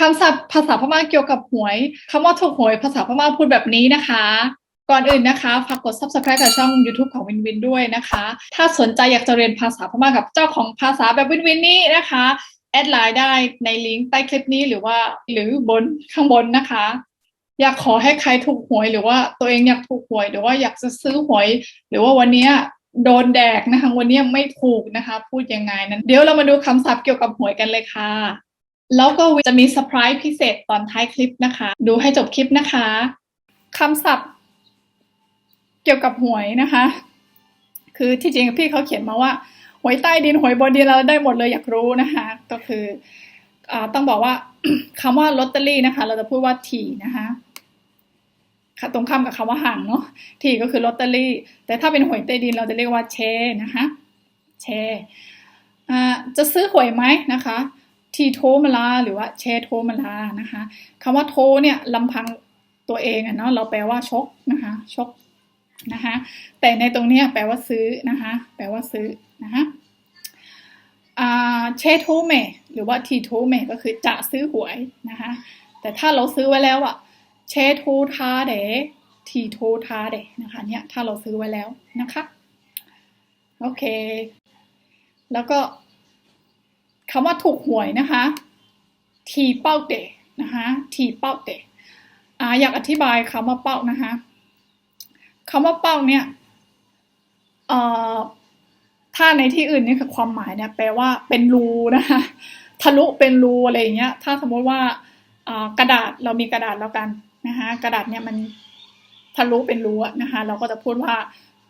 คำศัพท์ภาษาพม่าเกี่ยวกับหวย คำว่าถูกหวยภาษาพม่าพูดแบบนี้นะคะ ก่อนอื่นนะคะ ฝากกด subscribe กับช่อง YouTube ของวินวินด้วยนะคะ ถ้าสนใจอยากจะเรียนภาษาพม่ากับเจ้าของภาษาแบบวินวินนี้นะคะ แอดไลน์ได้ในลิงก์ใต้คลิปนี้หรือว่าหรือบนข้างบนนะคะ อยากขอให้ใครถูกหวย หรือว่าตัวเองอยากถูกหวย หรือว่าอยากจะซื้อหวย หรือว่าวันนี้โดนแดกนะคะ วันนี้ไม่ถูกนะคะ พูดยังไงนั้น เดี๋ยวเรามาดูคำศัพท์เกี่ยวกับหวยกันเลยค่ะ แล้วก็จะมีเซอร์ไพรส์พิเศษตอนท้ายคลิปนะคะ ดูให้จบคลิปนะคะคำศัพท์ เกี่ยวกับหวยนะคะ คือที่จริงพี่เขาเขียนมาว่าหวยใต้ดินหวยบนดินเราได้หมดเลยอยากรู้นะคะ ก็คืออต้องบอกว่าคำว่าลอตเตอรี่นะคะ เราจะพูดว่าทีนะคะตรงข้ามกับคำว่าห่างเนาะทีก็คือลอตเตอรี่ แต่ถ้าเป็นหวยใต้ดินเราจะเรียกว่าเชนะคะเชจะซื้อหวยไหมนะคะ ทีโทมาลาหรือว่าเชโทมาลานะคะคำว่าโทเนี่ยลำพังตัวเองอะเนาะเราแปลว่าชกนะคะชกนะคะแต่ในตรงนี้แปลว่าซื้อนะคะแปลว่าซื้อนะคะเชโทเมหรือว่าทีโทเมก็คือจะซื้อหวยนะคะแต่ถ้าเราซื้อไว้แล้วอะเชโททาเดทีโททาเดนะคะเนี่ยถ้าเราซื้อไว้แล้วนะคะโอเค แล้วก็ คำว่าถูกหวยนะคะทีเป้าเตะนะคะทีเป้าเตะอ่าอยากอธิบายคำว่าเป้านะคะคำว่าเป้าเนี่ยเอ่อถ้าในที่อื่นนี่คือความหมายเนี่ยแปลว่าเป็นรูนะคะทะลุเป็นรูอะไรอย่างเงี้ย ถ้าสมมติว่ากระดาษเรามีกระดาษแล้วกันนะคะกระดาษเนี่ยมันทะลุเป็นรูนะคะเราก็จะพูดว่า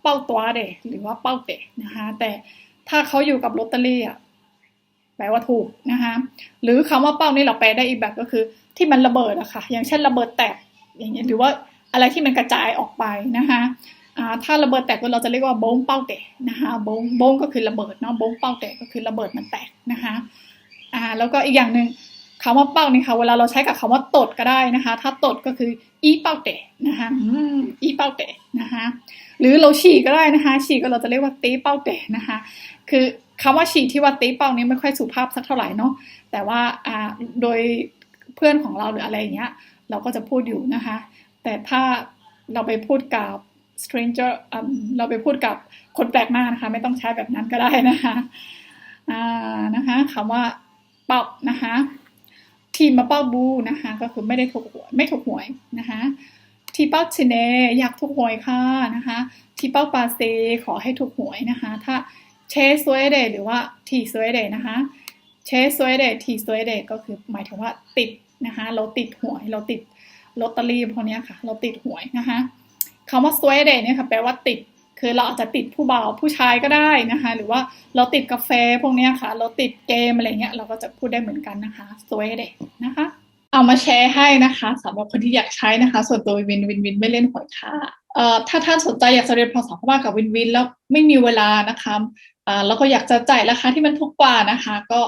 เป้าตัวเดหรือว่าเป้าเตะนะคะแต่ถ้าเขาอยู่กับลอตเตอรี่อะ แปลว่าถูกนะคะหรือคำว่าเป้านี่เราแปลได้อีกแบบก็คือ ที่มันระเบิดอะค่ะอย่างเช่นระเบิดแตกอย่างเงี้ยหรือว่าอะไรที่มันกระจายออกไปนะคะถ้าระเบิดแตกเราจะเรียกว่าโบ้งเป้าแตกนะคะโบ้งโบ้งก็คือระเบิดเนาะโบ้งเป้าแตกก็คือระเบิดมันแตกนะคะอ่าแล้วก็อีกอย่างหนึ่งคำว่าเป้านี่ค่ะเวลาเราใช้กับคำว่าตดก็ได้นะคะ ถ้าตดก็คืออีเป้าเตะนะคะอีเป้าเตะนะคะ หรือเราฉี่ก็ได้นะคะฉี่ก็เราจะเรียกว่าตีเป้าเตะนะคะคือคำว่าฉี่ที่ว่าตีเป้านี้ไม่ค่อยสุภาพสักเท่าไหร่เนาะแต่ว่าอ่าโดยเพื่อนของเราหรืออะไรอย่างเงี้ยเราก็จะพูดอยู่นะคะ แต่ถ้าเราไปพูดกับ stranger เราไปพูดกับคนแปลกหน้านะคะ ไม่ต้องใช้แบบนั้นก็ได้นะคะอ่านะคะคำว่าเป้านะคะทีมาเป้าบูนะคะ ก็คือไม่ได้ถูกหวยไม่ถูกหวยนะคะ ทีเป้าชเนอยากถูกหวยค่ะนะคะทีเป้าปาเซขอให้ถูกหวยนะคะ ถ้าเชสวยเดหรือว่าทีสวยเดนะคะเชสวยเดทีสวยเดก็คือหมายถึงว่าติดนะคะเราติดหวยเราติดลอตเตอรี่พวกนี้ค่ะ เราติดหวยนะคะคำว่าสวยเดเนี่ยค่ะแปลว่าติดคือเราอาจจะติดผู้บ่าวผู้ชายก็ได้นะคะ หรือว่าเราติดกาแฟพวกนี้ค่ะ เราติดเกมอะไรเงี้ยเราก็จะพูดได้เหมือนกันนะคะสวยเดนะคะ เอามาแชร์ให้นะคะสำหรับคนที่อยากใช้นะคะ ส่วนตัววินวินวินไม่เล่นหวยค่ะเอ่อถ้าท่านสนใจอยากจะเรียนภาษาพม่ากับวินวิน แล้วไม่มีเวลานะคะอ่าแล้วก็อยากจะจ่ายราคาที่มันถูกกว่านะคะ ก็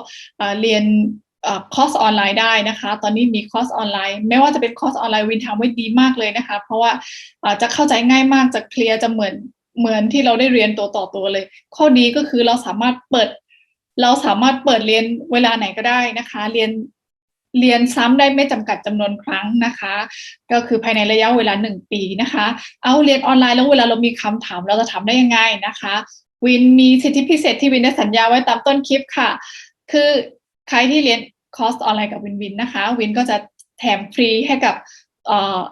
เรียนคอร์สออนไลน์ได้นะคะ ตอนนี้มีคอร์สออนไลน์ ไม่ว่าจะเป็นคอร์สออนไลน์วินทำไว้ดีมากเลยนะคะ เพราะว่าจะเข้าใจง่ายมากจะเคลียร์จะเหมือนเหมือนที่เราได้เรียนตัวต่อตัวเลย ข้อดีก็คือเราสามารถเปิด เราสามารถเปิดเรียนเวลาไหนก็ได้นะคะ เรียน เรียนซ้ำได้ไม่จำกัดจำนวนครั้งนะคะ ก็คือภายในระยะเวลาหนึ่งปีนะคะ เอาเรียนออนไลน์แล้วเวลาเรามีคำถามเราจะถามได้ยังไงนะคะ วินมีสิทธิพิเศษที่วินได้สัญญาไว้ตามต้นคลิปค่ะ คือใครที่เรียนคอร์สออนไลน์กับวินวินนะคะ วินก็จะแถมฟรีให้กับ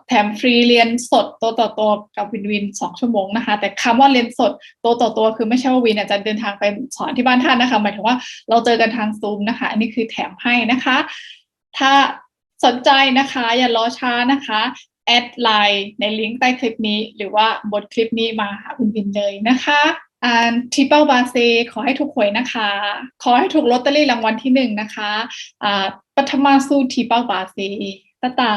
แถมฟรีเรียนสดตัวต่อตัวกับวินวินสองชั่วโมงนะคะ แต่คำว่าเรียนสดตัวต่อตัวคือไม่ใช่ว่าวินจะเดินทางไปสอนที่บ้านท่านนะคะ หมายถึงว่าเราเจอกันทางซูมนะคะ อันนี้คือแถมให้นะคะ ถ้าสนใจนะคะ อย่ารอช้านะคะแอดไลน์ในลิงก์ใต้คลิปนี้ หรือว่าบทคลิปนี้มาหาคุณวินเลยนะคะอันทิปเปิลบาเซขอให้ถูกหวยนะคะ ขอให้ถูกลอตเตอรี่รางวัลที่หนึ่งนะคะอ่าปัทมาสู้ทิปเปิลบาเซตาตา